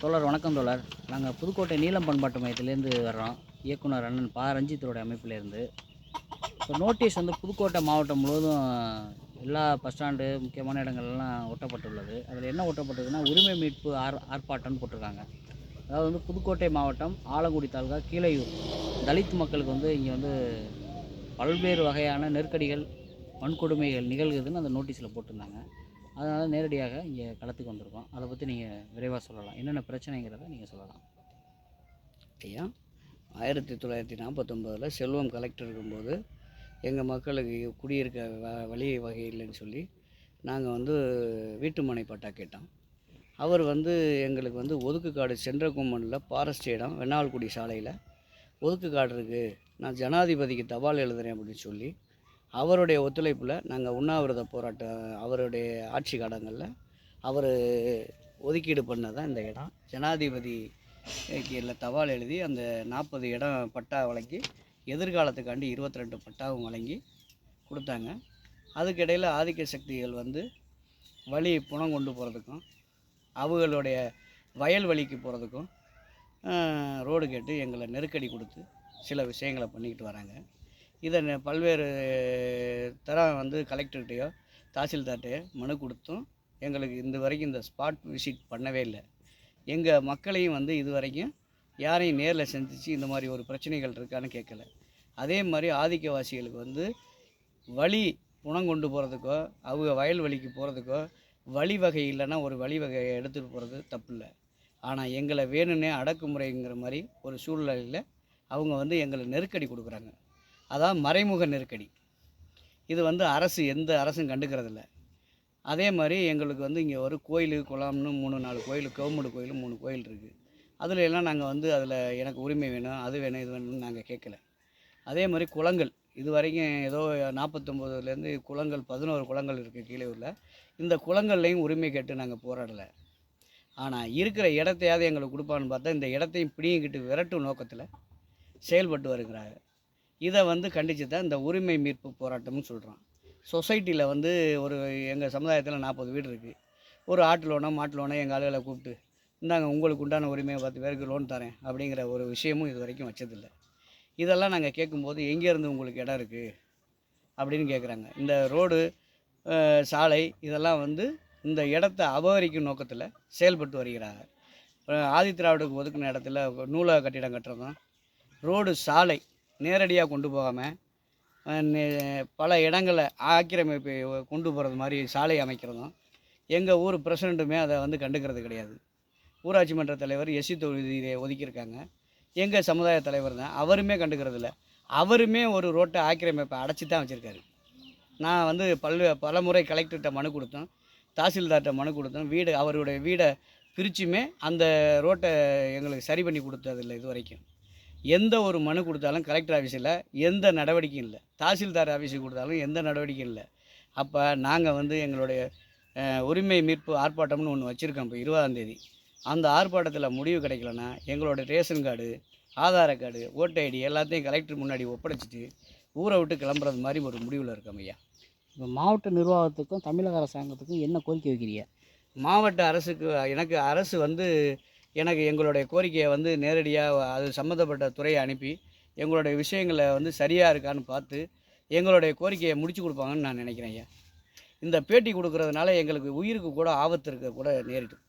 தோழர் வணக்கம் தோழர். நாங்கள் புதுக்கோட்டை நீலம் பண்பாட்டு மையத்திலேருந்து வர்றோம். இயக்குனர் அண்ணன் பா. ரஞ்சித்தோடைய அமைப்பிலேருந்து. இப்போ நோட்டீஸ் வந்து புதுக்கோட்டை மாவட்டம் முழுவதும் எல்லா பஸ் ஸ்டாண்டு முக்கியமான இடங்கள்லாம் ஒட்டப்பட்டுள்ளது. அதில் என்ன ஒட்டப்பட்டதுன்னா உரிமை மீட்பு ஆர் ஆர்ப்பாட்டம்னு போட்டிருக்காங்க. அதாவது வந்து புதுக்கோட்டை மாவட்டம் ஆலங்குடி தாலுகா கீழையூர். தலித் மக்களுக்கு வந்து இங்கே வந்து பல்வேறு வகையான நெருக்கடிகள் வன்கொடுமைகள் நிகழ்குதுன்னு அந்த நோட்டீஸில் போட்டிருந்தாங்க. அதனால் நேரடியாக இங்கே களத்துக்கு வந்திருக்கோம். அதை பற்றி நீங்கள் விரைவாக சொல்லலாம். என்னென்ன பிரச்சனைங்கிறத நீங்கள் சொல்லலாம். ஐயா ஆயிரத்தி தொள்ளாயிரத்தி நாற்பத்தொம்போதில் செல்வம் கலெக்டர் இருக்கும்போது எங்கள் மக்களுக்கு குடியிருக்க வ வழி வகை இல்லைன்னு சொல்லி நாங்கள் வந்து வீட்டுமனை பட்டா கேட்டோம். அவர் வந்து எங்களுக்கு வந்து ஒதுக்குக்காடு சென்றகும்மனில் ஃபாரஸ்ட் இடம் வெண்ணால்குடி சாலையில் ஒதுக்குக்காடு இருக்குது நான் ஜனாதிபதிக்கு தபால் எழுதுகிறேன் அப்படின்னு சொல்லி அவருடைய ஒத்துழைப்பில் நாங்கள் உண்ணாவிரத போராட்டம் அவருடைய ஆட்சி காலங்களில் அவர் ஒதுக்கீடு பண்ணதான் இந்த இடம். ஜனாதிபதி கீழே தபால் எழுதி அந்த நாற்பது இடம் பட்டா வழங்கி எதிர்காலத்துக்காண்டி இருபத்தி ரெண்டு பட்டாவும் வழங்கி கொடுத்தாங்க. அதுக்கிடையில் ஆதிக்க சக்திகள் வந்து வழி புணம் கொண்டு போகிறதுக்கும் அவங்களுடைய வயல்வெளிக்கு போகிறதுக்கும் ரோடு கேட்டு எங்களை நெருக்கடி கொடுத்து சில விஷயங்களை பண்ணிக்கிட்டு வராங்க. இதை பல்வேறு தரம் வந்து கலெக்டர்கிட்டையோ தாசில்தார்கிட்டையோ மனு கொடுத்தும் எங்களுக்கு இந்த வரைக்கும் இந்த ஸ்பாட் விசிட் பண்ணவே இல்லை. எங்கள் மக்களையும் வந்து இது வரைக்கும் யாரையும் நேரில் சந்தித்து இந்த மாதிரி ஒரு பிரச்சனைகள் இருக்கான்னு கேட்கல. அதே மாதிரி ஆதிக்கவாசிகளுக்கு வந்து வழி புணம் கொண்டு போகிறதுக்கோ அவங்க வயல் வழிக்கு போகிறதுக்கோ வழிவகை இல்லைன்னா ஒரு வழிவகையை எடுத்துகிட்டு போகிறது தப்பு இல்லை ஆனால் எங்களை வேணும்னே அடக்குமுறைங்கிற மாதிரி ஒரு சூழ்நிலையில் அவங்க வந்து எங்களை நெருக்கடி கொடுக்குறாங்க. அதான் மறைமுக நெருக்கடி. இது வந்து அரசு எந்த அரசும் கண்டுக்கிறதில்ல. அதே மாதிரி எங்களுக்கு வந்து இங்கே ஒரு கோயில் குளம்னு மூணு நாலு கோயில் கவர்மெண்ட் கோயில் மூணு கோயில் இருக்குது அதில் எல்லாம் நாங்கள் வந்து அதில் எனக்கு உரிமை வேணும் அது வேணும் இது வேணும்னு நாங்கள் கேட்கல அதே மாதிரி குளங்கள். இது வரைக்கும் ஏதோ நாற்பத்தொம்போதுலேருந்து குளங்கள் பதினோரு குளங்கள் இருக்குது கீழூரில் இந்த குளங்கள்லையும் உரிமை கேட்டு நாங்கள் போராடலை. ஆனால் இருக்கிற இடத்தையாவது எங்களுக்கு கொடுப்பான்னு பார்த்தா இந்த இடத்தையும் பிடிங்கிக்கிட்டு விரட்டும் நோக்கத்தில் செயல்பட்டு வருகிறாங்க. இதை வந்து கண்டித்து தான் இந்த உரிமை மீட்பு போராட்டம்னு சொல்கிறான் சொசைட்டியில் வந்து ஒரு எங்கள் சமுதாயத்தில் நாற்பது வீடு இருக்குது ஒரு ஆட்டு லோனோ மாட்டு லோனோ எங்கள் ஆளுகளை கூப்பிட்டு இந்தாங்க உங்களுக்கு உண்டான உரிமையை பத்து பேருக்கு லோன் தரேன் அப்படிங்கிற ஒரு விஷயமும் இது வரைக்கும் வச்சதில்லை. இதெல்லாம் நாங்கள் கேட்கும்போது எங்கேருந்து உங்களுக்கு இடம் இருக்குது அப்படின்னு கேட்குறாங்க இந்த ரோடு சாலை இதெல்லாம் வந்து இந்த இடத்த அபகரிக்கும் நோக்கத்தில் செயல்பட்டு வருகிறாங்க அஹ், ஆதித்திராவிடக்கு ஒதுக்கின இடத்துல நூலக கட்டிடம் கட்டுறதும் ரோடு சாலை நேரடியாக கொண்டு போகாமல் பல இடங்களை ஆக்கிரமிப்பு கொண்டு போகிறது மாதிரி சாலை அமைக்கிறதும் எங்கள் ஊர் பிரசிடண்ட்டுமே அதை வந்து கண்டுக்கிறது கிடையாது. ஊராட்சி மன்ற தலைவர் எஸ்சி தொகுதியை ஒதுக்கியிருக்காங்க. எங்கள் சமுதாய தலைவர் தான் அவருமே கண்டுக்கிறதில்ல அவருமே ஒரு ரோட்டை ஆக்கிரமிப்பை அடைச்சி தான் வச்சுருக்காரு. நான் வந்து பல்வே பல முறை கலெக்டர்கிட்ட மனு கொடுத்தோம் தாசில்தார்கிட்ட மனு கொடுத்தோம். வீடு அவருடைய வீடை பிரிச்சுமே அந்த ரோட்டை எங்களுக்கு சரி பண்ணி கொடுத்ததில்லை இது வரைக்கும். எந்த ஒரு மனு கொடுத்தாலும் கலெக்டர் ஆஃபீஸில் எந்த நடவடிக்கையும் இல்லை. தாசில்தார் ஆஃபீஸுக்கு கொடுத்தாலும் எந்த நடவடிக்கையும் இல்லை. அப்போ நாங்கள் வந்து எங்களுடைய உரிமை மீட்பு ஆர்ப்பாட்டம்னு ஒன்று வச்சுருக்கோம் இப்போ இருபதாம் தேதி. அந்த ஆர்ப்பாட்டத்தில் முடிவு கிடைக்கலன்னா எங்களோட ரேஷன் கார்டு ஆதார கார்டு ஓட்டு ஐடி எல்லாத்தையும் கலெக்டர் முன்னாடி ஒப்படைச்சிட்டு ஊரை விட்டு கிளம்புறது மாதிரி ஒரு முடிவில் இருக்கோம் ஐயா. இப்போ மாவட்ட நிர்வாகத்துக்கும் தமிழக அரசாங்கத்துக்கும் என்ன கோரிக்கை வைக்கிறீங்க? மாவட்ட அரசுக்கு எனக்கு அரசு வந்து எனக்கு எங்களுடைய கோரிக்கையை வந்து நேரடியாக அது சம்மந்தப்பட்ட துறையை அனுப்பி எங்களுடைய விஷயங்களை வந்து சரியாக இருக்கான்னு பார்த்து எங்களுடைய கோரிக்கையை முடிச்சு கொடுப்பாங்கன்னு நான் நினைக்கிறேன் ஐயா. இந்த பேட்டி கொடுக்கறதுனால எங்களுக்கு உயிருக்கு கூட ஆபத்து இருக்க கூட நேரிடும்.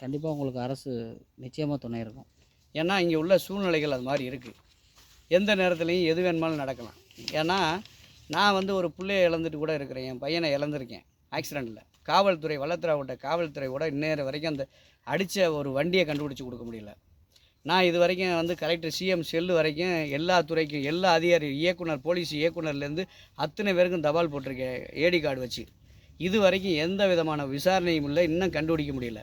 கண்டிப்பாக உங்களுக்கு அரசு நிச்சயமாக துணை இருக்கும். ஏன்னா இங்கே உள்ள சூழ்நிலைகள் அது மாதிரி இருக்குது எந்த நேரத்துலையும் எது வேணுமாலும் நடக்கலாம். ஏன்னா நான் வந்து ஒரு பிள்ளைய இழந்துட்டு கூட இருக்கிறேன் என் பையனை இழந்திருக்கேன் ஆக்சிடெண்ட்டில் காவல்துறை வல்லத்துறை காவல்துறை கூட இந்நேரம் வரைக்கும் அந்த அடித்த ஒரு வண்டியை கண்டுபிடிச்சி கொடுக்க முடியல. நான் இது வரைக்கும் வந்து கலெக்டர் சிஎம் செல்லு வரைக்கும் எல்லா துறைக்கும் எல்லா அதிகாரி இயக்குனர் போலீஸ் இயக்குனர்லேருந்து அத்தனை பேருக்கும் தபால் போட்டிருக்கேன் ஏடி கார்டு வச்சு. இது வரைக்கும் எந்த விதமான விசாரணையும் இல்லை இன்னும் கண்டுபிடிக்க முடியல.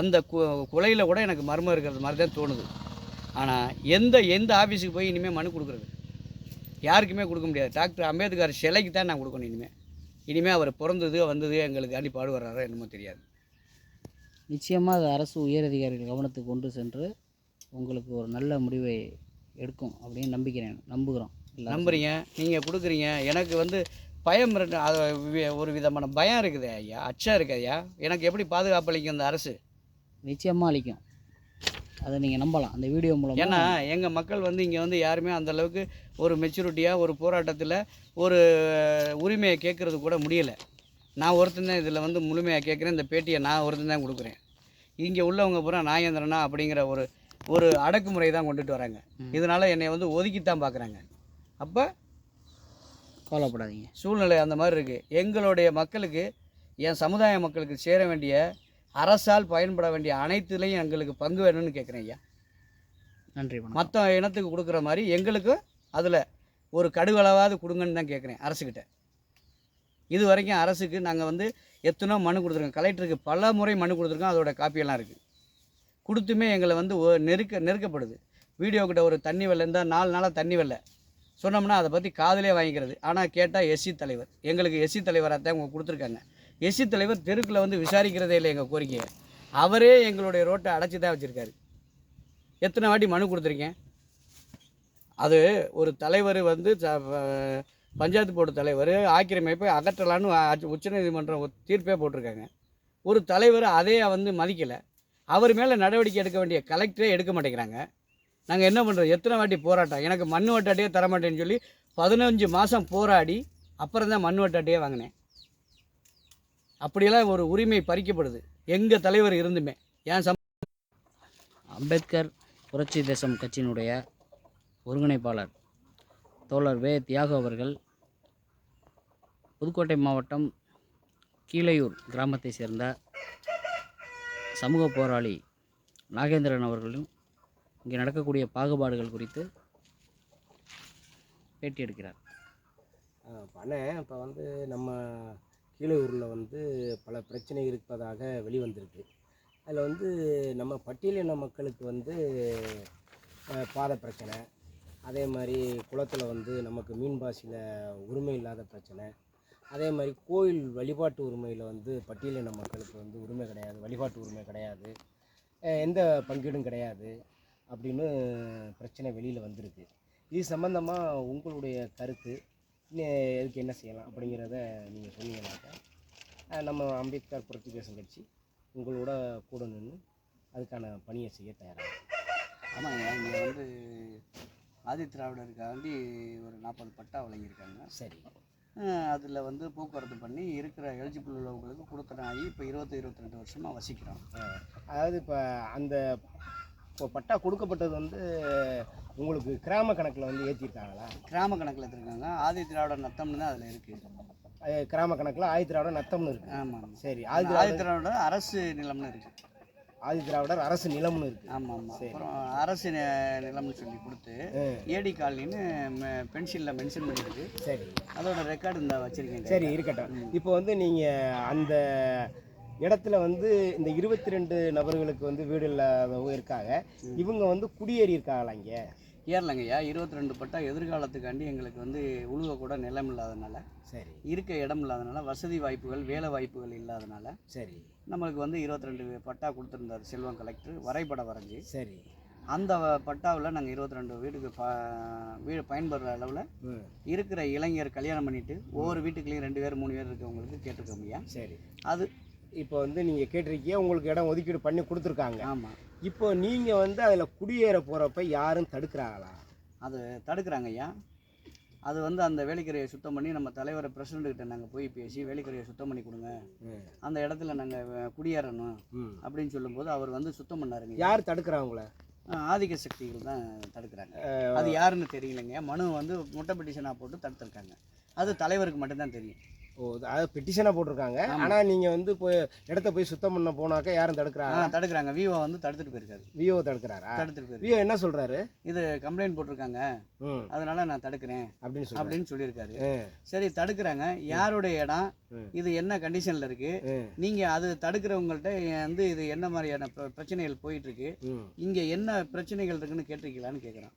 அந்த கு குலையில் கூட எனக்கு மர்மம் இருக்கிறது மாதிரி தான் தோணுது. ஆனால் எந்த எந்த ஆஃபீஸுக்கு போய் இனிமேல் மனு கொடுக்குறது? யாருக்குமே கொடுக்க முடியாது. டாக்டர் அம்பேத்கர் சிலைக்கு தான் நான் கொடுக்கணும் இனிமேல் இனிமேல் அவர் பிறந்தது வந்தது எங்களுக்கு அண்டி பாடுபடுறாரோ என்னமோ தெரியாது. நிச்சயமாக அது அரசு உயரதிகாரிகள் கவனத்துக்கு கொண்டு சென்று உங்களுக்கு ஒரு நல்ல முடிவை எடுக்கும் அப்படின்னு நம்பிக்கிறேன். நம்புகிறோம். நம்புறீங்க. நீங்கள் கொடுக்குறீங்க. எனக்கு வந்து பயம் அது ஒரு விதமான பயம் இருக்குது ஐயா. அச்சம் இருக்குது ஐயா. எனக்கு எப்படி பாதுகாப்பு அளிக்கும் அந்த அரசு? நிச்சயமாக அளிக்கும். அதை நீங்கள் நம்பலாம். அந்த வீடியோ மூலமாக ஏன்னா எங்கள் மக்கள் வந்து இங்கே வந்து யாருமே அந்த அளவுக்கு ஒரு மெச்சூரிட்டியாக ஒரு போராட்டத்தில் ஒரு உரிமையை கேட்குறது கூட முடியலை. நான் ஒருத்தன் தான் இதில் வந்து முழுமையாக கேட்குறேன். இந்த பேட்டியை நான் ஒருத்தன் தான் கொடுக்குறேன். இங்கே உள்ளவங்க பூரா நாயந்திரனா அப்படிங்கிற ஒரு ஒரு அடக்குமுறை தான் கொண்டுட்டு வராங்க. இதனால் என்னை வந்து ஒதுக்கித்தான் பார்க்குறாங்க அப்போ கவலைப்படாதீங்க. சூழ்நிலை அந்த மாதிரி இருக்குது எங்களுடைய மக்களுக்கு என் சமுதாய மக்களுக்கு சேர வேண்டிய அரசால் பயன்பட வேண்டிய அனைத்துலேயும் எங்களுக்கு பங்கு வேணும்னு கேட்குறேன் ஐயா. நன்றி மற்ற இனத்துக்கு கொடுக்குற மாதிரி எங்களுக்கும் அதில் ஒரு கடுகளவாவது கொடுங்கன்னு தான் கேட்குறேன் அரசுக்கிட்ட இது வரைக்கும் அரசுக்கு நாங்கள் வந்து எத்தனோ மனு கொடுத்துருக்கோம் கலெக்டருக்கு பல முறை மனு கொடுத்துருக்கோம் அதோட காப்பியெல்லாம் இருக்குது கொடுத்துமே எங்களை வந்து நெருக்க நெருக்கப்படுது. வீடியோ கிட்ட ஒரு தண்ணி வெள்ளை இருந்தால் நாலு நாளாக தண்ணி வெள்ளை. சொன்னோம்னா அதை பற்றி காதலே வாங்கிக்கிறது. ஆனால் கேட்டால் எஸ்சி தலைவர். எங்களுக்கு எஸ்சி தலைவராக தான் அவங்க கொடுத்துருக்காங்க. எஸ்சி தலைவர் தெருக்கில் வந்து விசாரிக்கிறதே இல்லை எங்கள் கோரிக்கையை. அவரே எங்களுடைய ரோட்டை அடைச்சி தான் வச்சுருக்காரு. எத்தனை வாட்டி மனு கொடுத்துருக்கேன் அது ஒரு தலைவர் வந்து பஞ்சாயத்து போர்டு தலைவர் ஆக்கிரமிப்பை அகற்றலான்னு உச்சநீதிமன்றம் தீர்ப்பே போட்டிருக்காங்க. ஒரு தலைவர் அதையே வந்து மதிக்கலை. அவர் மேலே நடவடிக்கை எடுக்க வேண்டிய கலெக்டரே எடுக்க மாட்டேங்கிறாங்க. நாங்கள் என்ன பண்ணுறோம் எத்தனை வாட்டி போராட்டம்? எனக்கு மண் வட்டாட்டியே தரமாட்டேன்னு சொல்லி பதினஞ்சு மாதம் போராடி அப்புறம் தான் மண் வட்டாட்டியே வாங்கினேன். அப்படியெல்லாம் ஒரு உரிமை பறிக்கப்படுது. எங்கள் தலைவர் இருந்துமே. ஏன் சம் அம்பேத்கர் புரட்சி தேசம் கட்சியினுடைய ஒருங்கிணைப்பாளர் தோழர் வே. தியாகு அவர்கள் புதுக்கோட்டை மாவட்டம் கீழையூர் கிராமத்தை சேர்ந்த சமூக போராளி நாகேந்திரன் அவர்களும் இங்கே நடக்கக்கூடிய பாகுபாடுகள் குறித்து பேட்டி எடுக்கிறார் பண்ண இப்போ வந்து நம்ம கீழையூரில் வந்து பல பிரச்சனை இருப்பதாக வெளிவந்திருக்கு. அதில் வந்து நம்ம பட்டியலின மக்களுக்கு வந்து பாத பிரச்சனை அதே மாதிரி குளத்தில் வந்து நமக்கு மீன்பாசியில் உரிமை இல்லாத பிரச்சனை. அதே மாதிரி கோயில் வழிபாட்டு உரிமையில் வந்து பட்டியலின மக்களுக்கு வந்து உரிமை கிடையாது வழிபாட்டு உரிமை கிடையாது. எந்த பங்கீடும் கிடையாது அப்படின்னு பிரச்சனை வெளியில் வந்திருக்கு. இது சம்மந்தமாக உங்களுடைய கருத்து. இதுக்கு என்ன செய்யலாம் அப்படிங்கிறத நீங்கள் சொன்னீங்கன்னாக்கா நம்ம அம்பேத்கர் புரட்சி தேசம் கட்சி உங்களோட கூட நின்று அதுக்கான பணியை செய்ய தயாராகும் ஆமாங்க இங்கே வந்து ஆதி திராவிடருக்காண்டி ஒரு நாற்பது பட்டா வழங்கியிருக்காங்க. சரி. அதில் வந்து போக்குவரத்து பண்ணி இருக்கிற எலிஜிபிள் உள்ளவங்களுக்கு கொடுத்தனாகி இப்போ இருபத்தி இருபத்தி ரெண்டு வருஷமாக வசிக்கிறோம் அதாவது இப்போ அந்த இப்போ பட்டா கொடுக்கப்பட்டது வந்து உங்களுக்கு கிராம கணக்கில் வந்து ஏற்றிருக்காங்களா கிராம கணக்கில் எடுத்துருக்காங்க ஆதி திராவிடர் நத்தம்னு தான் அதில் இருக்குது கிராம கணக்கில் ஆதி திராவிடர் நத்தம்னு இருக்கு. ஆமாம் சரி ஆதி ஆதி திராவிடர் அரசு நிலம்னு இருக்குது ஆதி திராவிடர் அரசு நிலம்னு இருக்கு. ஆமாம் ஆமாம் சரி. அப்புறம் அரசு நிலம்னு சொல்லி கொடுத்து ஏடி காலனின்னு பென்சிலில் மென்ஷன் பண்ணியிருக்கு சரி. அதோட ரெக்கார்டு இந்த வச்சுருக்கேன். சரி இருக்கட்டும். இப்போ வந்து நீங்கள் அந்த இடத்துல வந்து இந்த இருபத்தி ரெண்டு நபர்களுக்கு வந்து வீடு இல்லாதவங்க இருக்காங்க. இவங்க வந்து குடியேறி இருக்காங்களா இங்கே? ஏறலங்கய்யா இருபத்தி ரெண்டு பட்டா எதிர்காலத்துக்காண்டி எங்களுக்கு வந்து உழுவ கூட நிலம் இல்லாதனால சரி. இருக்க இடம் இல்லாதனால வசதி வாய்ப்புகள் வேலை வாய்ப்புகள் இல்லாதனால சரி. நம்மளுக்கு வந்து இருபத்தி ரெண்டு பட்டா கொடுத்துருந்தார் செல்வம் கலெக்டர் வரைபடம் வரைஞ்சி. சரி. அந்த பட்டாவில் நாங்கள் இருபத்தி ரெண்டு வீட்டுக்கு ப வீடு பயன்படுற அளவில் இருக்கிற இளைஞர் கல்யாணம் பண்ணிட்டு ஒவ்வொரு வீட்டுக்குள்ளேயும் ரெண்டு பேர் மூணு பேர் இருக்கவங்களுக்கு கேட்டிருக்கோம் ஐயா சரி. அது இப்போ வந்து நீங்கள் கேட்டிருக்கீங்க உங்களுக்கு இடம் ஒதுக்கீடு பண்ணி கொடுத்துருக்காங்க. ஆமாம் இப்போ நீங்கள் வந்து அதில் குடியேற போகிறப்ப யாரும் தடுக்கிறாங்களா? அது தடுக்கிறாங்க ஐயா அது வந்து அந்த வேலைக்கரையை சுத்தம் பண்ணி நம்ம தலைவர் பிரசிடண்ட்டுக்கிட்ட நாங்கள் போய் பேசி வேலைக்கரையை சுத்தம் பண்ணி கொடுங்க. அந்த இடத்துல நாங்கள் குடியேறணும் அப்படின்னு சொல்லும்போது அவர் வந்து சுத்தம் பண்ணாருங்க யார் தடுக்கிறாங்கள ஆதிக்க சக்திகள் தான் தடுக்கிறாங்க. அது யாருன்னு தெரியலங்க. மனு வந்து முட்டை பெட்டிஷனாக போட்டு தடுத்துருக்காங்க. அது தலைவருக்கு மட்டும்தான் தெரியும். ஓ அதாவது பெட்டிஷனாக போட்டிருக்காங்க. ஆனால் நீங்கள் வந்து போய் இடத்த போய் சுத்தம் பண்ண போனாக்கா யாரும் தடுக்கிறாங்க தடுக்கிறாங்க. விவோ வந்து தடுத்துட்டு போயிருக்காரு. விஓ தடுக்கிறாரா? தடுத்துட்டு போயிருக்கு விஓ என்ன சொல்கிறாரு இது கம்ப்ளைண்ட் போட்டிருக்காங்க. அதனால நான் தடுக்கிறேன். அப்படின்னு சொல்கிறாரு அப்படின்னு சொல்லியிருக்காரு. சரி தடுக்கிறாங்க. யாருடைய இடம். இது என்ன கண்டிஷனில் இருக்கு? ம் நீங்க அது தடுக்கிறவங்கள்ட்ட வந்து இது என்ன மாதிரியான பிர- பிரச்சனைகள் போயிட்டு இருக்கு இங்க என்ன பிரச்சனைகள் இருக்குன்னு கேட்டிருக்கீங்களான்னு கேட்குறான்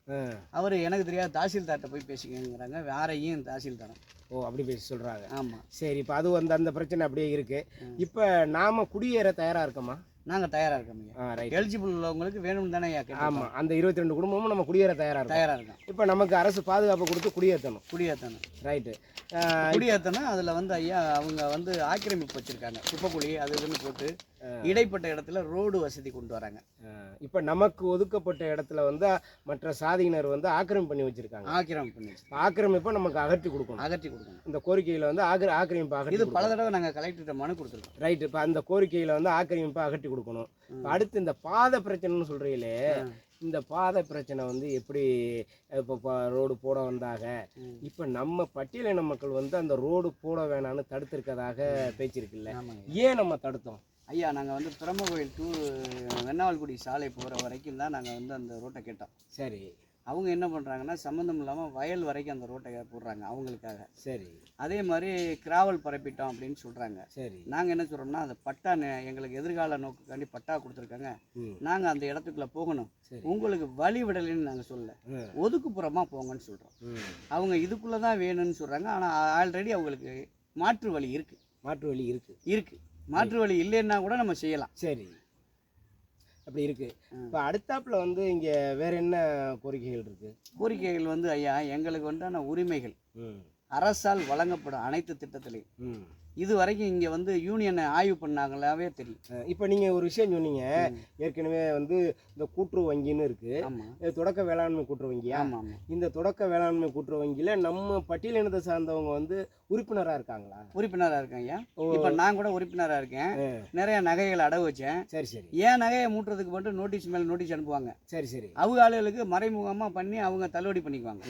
அவர் எனக்கு தெரியாது தாசில்தார்ட்ட போய் பேசிக்கங்கிறாங்க. வேறையும் தாசில்தாரம் ஓ அப்படி பேசி சொல்கிறாங்க ஆமா. சரி இப்போ அது வந்து அந்த பிரச்சனை அப்படியே இருக்கு. ம். இப்போ நாம குடியேற தயாராக இருக்கோமா? நாங்க தயாரா இருக்கோம் எலிஜிபிள் உள்ளவங்களுக்கு வேணும் தானே ஆமாம் அந்த இருபத்தி ரெண்டு குடும்பமும் நம்ம குடியேற தயாராக இருக்கோம். தயாரா இருக்கோம். இப்போ நமக்கு அரசு பாதுகாப்பு கொடுத்து குடியேற்றணும் குடியேற்றணும் ரைட்டு குடியேற்றணும் அதில் வந்து ஐயா அவங்க வந்து ஆக்கிரமிப்பு வச்சுருக்காங்க. குப்பைக்குழி அது இதுன்னு போட்டு. இடைப்பட்ட இடத்துல ரோடு வசதி கொண்டு வராங்க. இப்போ நமக்கு ஒதுக்கப்பட்ட இடத்துல வந்து மற்ற சாதியினர் வந்து ஆக்கிரமிப்பு பண்ணி வச்சிருக்காங்க. ஆக்கிரமிப்பு பண்ணி. ஆக்கிரமிப்பை நமக்கு அகற்றி கொடுக்கணும். அகற்றி கொடுக்கணும். இந்த கோரிக்கையில் வந்து ஆக்கிர ஆக்கிரமிப்பு அகற்றி இது பல தடவை நாங்கள் கலெக்டர்கிட்ட மனு கொடுத்துருக்கோம். ரைட் இப்போ அந்த கோரிக்கையில் வந்து ஆக்கிரமிப்பை அகற்றி கொடுக்கணும். அடுத்து இந்த பாதை பிரச்சனைன்னு சொல்கிறீங்களே இந்த பாதை பிரச்சனை வந்து எப்படி இப்போ ரோடு போட வந்தாங்க ம். இப்போ நம்ம பட்டியலின மக்கள் வந்து அந்த ரோடு போட வேணாம்னு தடுத்திருக்கதாக பேச்சு இருக்குல்ல. ஆமாங்க. ஏன் நம்ம தடுத்தோம்? ஐயா நாங்கள் வந்து பிரம்ம கோயில் டூ வெண்ணாவல்குடி சாலை போகிற வரைக்கும் தான் நாங்கள் வந்து அந்த ரோட்டை கேட்டோம். சரி. அவங்க என்ன பண்ணுறாங்கன்னா சம்மந்தம் இல்லாமல் வயல் வரைக்கும் அந்த ரோட்டை போடுறாங்க அவங்களுக்காக. சரி. அதே மாதிரி கிராவல் பரப்பிட்டோம் அப்படின்னு சொல்கிறாங்க சரி. நாங்கள் என்ன சொல்கிறோம்னா அந்த பட்டா எங்களுக்கு எதிர்கால நோக்குக்காண்டி பட்டா கொடுத்துருக்காங்க. நாங்கள் அந்த இடத்துக்குள்ளே போகணும். உங்களுக்கு வழி விடலைன்னு நாங்கள் சொல்லல. ம். ஒதுக்குப்புறமாக போங்கன்னு சொல்கிறோம் அவங்க இதுக்குள்ளே தான் வேணும்னு சொல்கிறாங்க ஆனால் ஆல்ரெடி அவங்களுக்கு மாற்று வழி இருக்குது மாற்று வழி இருக்குது இருக்குது மாற்று வழி இல்லைன்னா கூட நம்ம செய்யலாம். சரி. அப்படி இருக்கு. ம். இப்போ அடுத்தாப்புல வந்து இங்கே வேற என்ன கோரிக்கைகள் இருக்கு? கோரிக்கைகள் வந்து ஐயா எங்களுக்கு உண்டான உரிமைகள். அரசால் வழங்கப்படும் அனைத்து திட்டத்திலையும். இது வரைக்கும் இங்கே வந்து யூனியனை ஆய்வு பண்ணாங்களாவே தெரியும். இப்போ நீங்கள் ஒரு விஷயம் சொன்னீங்க. ஏற்கனவே வந்து இந்த கூட்டுறவு வங்கின்னு இருக்கு. ஆமாம் இது தொடக்க வேளாண்மை கூட்டுறவு வங்கியா? ஆமாம் இந்த தொடக்க வேளாண்மை கூட்டுறவு வங்கியில் நம்ம பட்டியலினத்தை சார்ந்தவங்க வந்து உறுப்பினராக இருக்காங்களா? உறுப்பினராக ஓ. இப்போ நான் கூட உறுப்பினராக இருக்கேன். நிறைய நகைகள் அடகு வச்சேன். சரி சரி. ஏன் நகையை மூட்டுறதுக்கு மட்டும் நோட்டீஸ் மேலே நோட்டீஸ் அனுப்புவாங்க? சரி சரி. அவங்க ஆளுகளுக்கு மறைமுகமாக பண்ணி அவங்க தள்ளுபடி பண்ணிக்குவாங்க.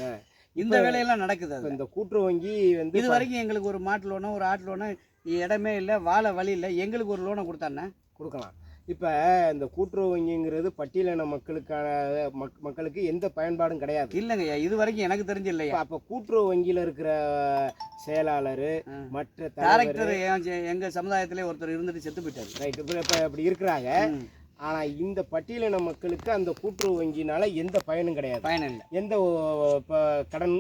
இந்த வேலையெல்லாம் நடக்குது அது இந்த கூட்டுறவு வங்கி வந்து இது வரைக்கும் எங்களுக்கு ஒரு மாட்டு லோனோ ஒரு ஆட்டு லோனோ இடமே இல்லை வாழ வழி இல்லை. எங்களுக்கு ஒரு லோனை கொடுத்தானே கொடுக்கலாம். இப்போ இந்த கூட்டுறவு வங்கிங்கிறது பட்டியலின மக்களுக்கான மக் மக்களுக்கு எந்த பயன்பாடும் கிடையாது. இல்லைங்கய்யா இது வரைக்கும் எனக்கு தெரிஞ்சு இல்லையா? அப்போ கூட்டுறவு வங்கியில் இருக்கிற செயலாளர். மற்ற டேரக்டர் எங்க சமுதாயத்திலே ஒருத்தர் இருந்துட்டு செத்து போயிட்டாரு. ரைட் இப்போ இப்போ இப்படி இருக்கிறாங்க. ஆனால் இந்த பட்டியலின மக்களுக்கு அந்த கூட்டுறவு வங்கினால எந்த பயனும் கிடையாது. பயன் இல்லை. எந்த இப்போ கடன்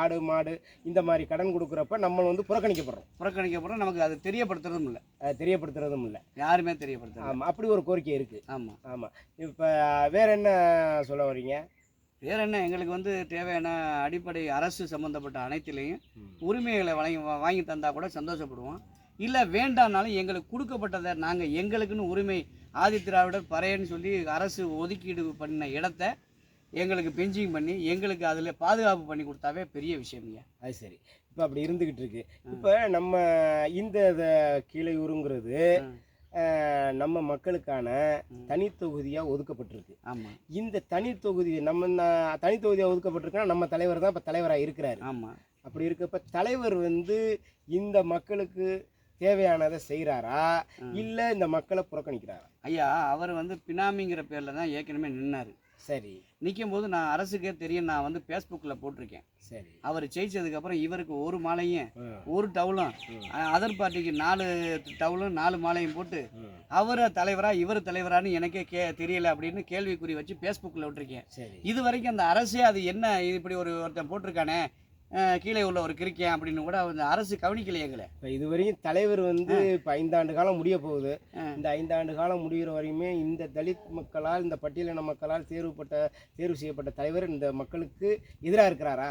ஆடு மாடு இந்த மாதிரி கடன் கொடுக்குறப்ப நம்ம வந்து புறக்கணிக்கப்படுறோம். புறக்கணிக்கப்புறம் நமக்கு அது தெரியப்படுத்துறதும் இல்லை. அது தெரியப்படுத்துறதும் இல்லை. யாருமே தெரியப்படுத்துறது ஆமாம் அப்படி ஒரு கோரிக்கை இருக்குது ஆமாம் ஆமாம் இப்போ வேற என்ன சொல்ல வர்றீங்க? வேற என்ன? எங்களுக்கு வந்து தேவையான அடிப்படை அரசு சம்மந்தப்பட்ட அனைத்திலையும். உரிமைகளை வழங்கி வாங்கி தந்தா கூட சந்தோஷப்படுவோம். இல்லை வேண்டாம்னாலும் எங்களுக்கு கொடுக்கப்பட்டதை நாங்கள் எங்களுக்குன்னு உரிமை ஆதித்திராவிடர் பறையன்னு சொல்லி அரசு ஒதுக்கீடு பண்ண இடத்த எங்களுக்கு பெஞ்சிங் பண்ணி எங்களுக்கு அதில் பாதுகாப்பு பண்ணி கொடுத்தாவே பெரிய விஷயம்ங்க அது சரி. இப்போ அப்படி இருந்துக்கிட்டு இருக்கு. இப்போ நம்ம இந்த இத- கீழையூருங்கிறது நம்ம மக்களுக்கான. தனித்தொகுதியாக ஒதுக்கப்பட்டிருக்கு. ஆமாம் இந்த தனித்தொகுதி நம்ம தனித்தொகுதியாக ஒதுக்கப்பட்டிருக்கா நம்ம தலைவர் தான் இப்போ தலைவராக இருக்கிறாரு. ஆமாம் அப்படி இருக்கப்ப தலைவர் வந்து இந்த மக்களுக்கு தேவையானதை செய்கிறாரா. இல்லை இந்த மக்களை புறக்கணிக்கிறாரா? ஐயா அவர் வந்து பினாமிங்கிற பேரில் தான் ஏற்கனவே நின்னார். சரி. நிற்கும் போது நான் அரசுக்கே தெரியும் நான் வந்து ஃபேஸ்புக்கில் போட்டிருக்கேன். சரி. அவர் ஜெயிச்சதுக்கப்புறம் இவருக்கு ஒரு மாலையும் ஒரு டவுலும் அதர் பார்ட்டிக்கு நாலு டவுலும் நாலு மாலையும் போட்டு. அவர் தலைவரா இவர் தலைவரான்னு எனக்கே கே தெரியல அப்படின்னு கேள்விக்குறி வச்சு ஃபேஸ்புக்கில் விட்டுருக்கேன். இது வரைக்கும் அந்த அரசே அது என்ன இப்படி ஒரு ஒருத்தன் போட்டிருக்கானே கீழே உள்ள ஒரு கிரிக்கேன் அப்படின்னு கூட அந்த அரசு கவனிக்கலையே எங்களை. இப்போ இதுவரையும் தலைவர் வந்து இப்போ ஐந்தாண்டு காலம் முடிய போகுது. இந்த ஐந்தாண்டு காலம் முடிகிற வரையுமே இந்த தலித் மக்களால் இந்த பட்டியலின மக்களால் தேர்வுப்பட்ட தேர்வு செய்யப்பட்ட தலைவர் இந்த மக்களுக்கு எதிராக இருக்கிறாரா?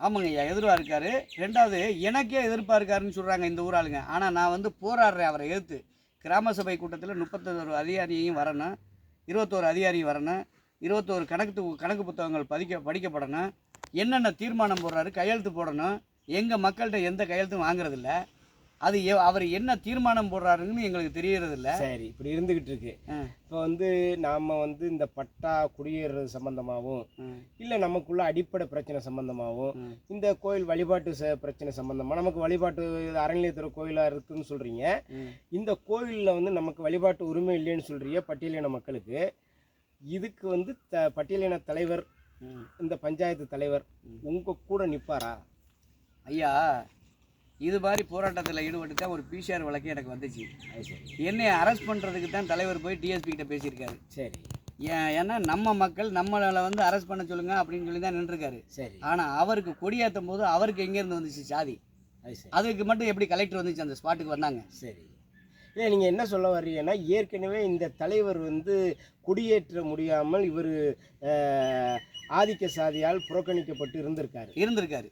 ஆமாங்க ஐயா எதிர்வா இருக்காரு. ரெண்டாவது எனக்கே எதிர்ப்பா இருக்காருன்னு சொல்கிறாங்க இந்த ஊராளுங்க. ஆனால் நான் வந்து போராடுறேன் அவரை எதிர்த்து. கிராம சபை கூட்டத்தில் முப்பத்தொரு அதிகாரியையும் வரணும். இருபத்தோரு அதிகாரியும் வரணும். இருபத்தோரு கணக்கு கணக்கு புத்தகங்கள் பதிக்க படிக்கப்படணும். என்னென்ன தீர்மானம் போடுறாரு கையெழுத்து போடணும் எங்கள் மக்கள்கிட்ட எந்த கையெழுத்தும் வாங்குறதில்ல அது அவர் என்ன தீர்மானம் போடுறாருன்னு எங்களுக்கு தெரியறதில்ல சரி இப்படி இருந்துகிட்டு இருக்கு. இப்போ வந்து நாம் வந்து இந்த பட்டா குடியேறது சம்பந்தமாகவும் ம், இல்லை நமக்குள்ள அடிப்படை பிரச்சனை சம்பந்தமாகவும் ம். இந்த கோயில் வழிபாட்டு பிரச்சனை சம்பந்தமாக நமக்கு வழிபாட்டு அறநிலையத்துறை கோயிலாக இருக்குன்னு சொல்கிறீங்க. இந்த கோயிலில் வந்து நமக்கு வழிபாட்டு உரிமை இல்லைன்னு சொல்கிறீங்க பட்டியலின மக்களுக்கு இதுக்கு வந்து த பட்டியலின தலைவர். இந்த பஞ்சாயத்து தலைவர் உங்கள் கூட நிற்பாரா ஐயா இது மாதிரி போராட்டத்தில் ஈடுபட்டு தான் ஒரு பிசிஆர் வழக்கு எனக்கு வந்துச்சு. என்னை அரெஸ்ட் பண்ணுறதுக்கு தான் தலைவர் போய் டிஎஸ்பி கிட்ட பேசியிருக்காரு. சரி. ஏன் ஏன்னா நம்ம மக்கள் நம்மளை வந்து அரெஸ்ட் பண்ண சொல்லுங்க அப்படின்னு சொல்லி தான் நின்றுருக்காரு. சரி. ஆனால் அவருக்கு கொடியேற்றும் போது அவருக்கு எங்கேருந்து வந்துச்சு சாதி? அதுக்கு மட்டும் எப்படி கலெக்டர் வந்துச்சு அந்த ஸ்பாட்டுக்கு வந்தாங்க? சரி. இல்லை நீங்கள் என்ன சொல்ல வர்றீங்கன்னா ஏற்கனவே இந்த தலைவர் வந்து குடியேற்ற முடியாமல் இவர் ஆதிக்க சாதியால் புறக்கணிக்கப்பட்டு இருந்திருக்காரு. இருந்திருக்காரு.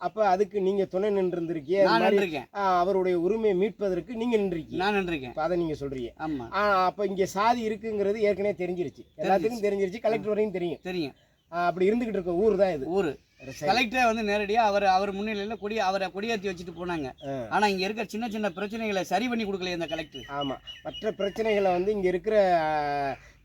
அப்ப அதுக்கு நீங்க துணை நின்றுருந்திருக்கீங்க நான் நின்றுருக்கேன். அவருடைய உரிமையை மீட்பதற்கு நீங்க நின்றுருக்கீங்க. நான் நின்றுருக்கேன். அதை நீங்க சொல்றீங்க. ஆமாம் ஆ, அப்ப இங்க சாதி இருக்குங்கிறது ஏற்கனவே தெரிஞ்சிருச்சு. எல்லாத்துக்கும் தெரிஞ்சிருச்சு. கலெக்டர் வரையும் தெரியும். தெரியும். அப்படி இருந்துகிட்டு இருக்க ஊர் தான் இது. ஊர். கலெக்டரே வந்து நேரடியாக அவர் அவர் முன்னிலையில் கொடி அவரை கொடியேற்றி வச்சுட்டு போனாங்க. ஆ. ஆனால் இங்கே இருக்க சின்ன சின்ன பிரச்சனைகளை சரி பண்ணி கொடுக்கல இந்த கலெக்டர். ஆமா. மற்ற பிரச்சனைகளை வந்து இங்க இருக்கிற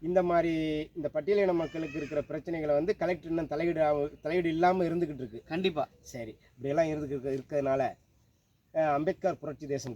இந்த மாதிரி இந்த பட்டியலின மக்களுக்கு இருக்கிற பிரச்சனைகளை வந்து கலெக்டர் இன்னும் தலையீடு தலையீடு இல்லாம இருந்துகிட்டு இருக்கு. கண்டிப்பாக சரி இப்படியெல்லாம் இருந்துகிட்டு இருக்க- இருக்கிறதுனால அம்பேத்கர் புரட்சி தேசம்